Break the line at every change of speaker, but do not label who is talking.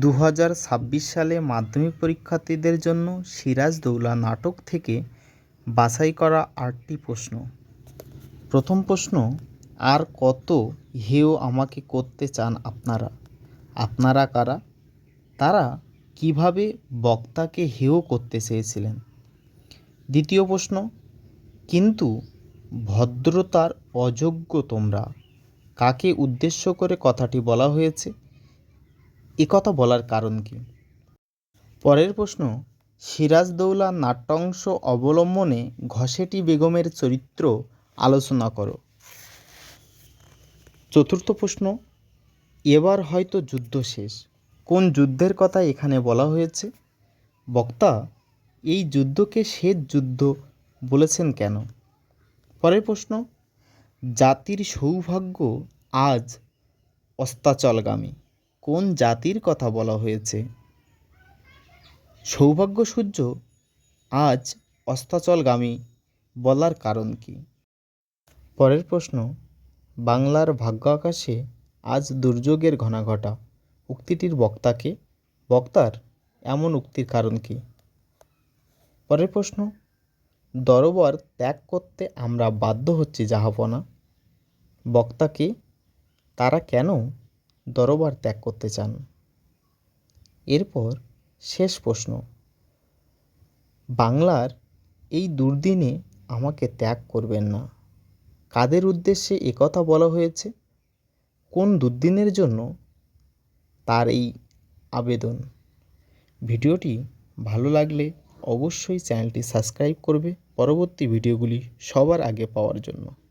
দু ছাব্বিশ সালে মাধ্যমিক পরীক্ষার্থীদের জন্য সিরাজদৌল্লা নাটক থেকে বাছাই করা আটটি প্রশ্ন। প্রথম প্রশ্ন, আর কত হেয় আমাকে করতে চান আপনারা? আপনারা কারা? তারা কীভাবে বক্তাকে হেয় করতে চেয়েছিলেন? দ্বিতীয় প্রশ্ন, কিন্তু ভদ্রতার অযোগ্য তোমরা? কাকে উদ্দেশ্য করে কথাটি বলা হয়েছে? এ কথা বলার কারণ কি? পরের প্রশ্ন সিরাজদৌল্লা নাট্যাংশ অবলম্বনে ঘসেটি বেগমের চরিত্র আলোচনা করো। চতুর্থ প্রশ্ন, এবার হয়তো যুদ্ধ শেষ। কোন যুদ্ধের কথা এখানে বলা হয়েছে? বক্তা, এই যুদ্ধকে শেষ যুদ্ধ বলেছেন কেন? পরের প্রশ্ন, জাতির সৌভাগ্য আজ অস্তাচলগামী। কোন জাতির কথা বলা হয়েছে? সৌভাগ্য সূর্য আজ অস্তাচলগামী বলার কারণ কি? পরের প্রশ্ন, বাংলার ভাগ্য আকাশে আজ দুর্যোগের ঘনাঘটা উক্তিটির বক্তাকে বক্তার এমন উক্তির কারণ কি? পরের প্রশ্ন, দরবার ত্যাগ করতে আমরা বাধ্য হচ্ছি জাহাপনা বক্তাকে তারা কেন দরবার ত্যাগ করতে চান? এরপর শেষ প্রশ্ন। বাংলার এই দুর্দিনে আমাকে ত্যাগ করবেন না। কাদের উদ্দেশ্যে একথা বলা হয়েছে? কোন দুর্দিনের জন্য? তার এই আবেদন। ভিডিওটি ভালো লাগলে অবশ্যই চ্যানেলটি সাবস্ক্রাইব করবে। পরবর্তী ভিডিওগুলি সবার আগে পাওয়ার জন্য।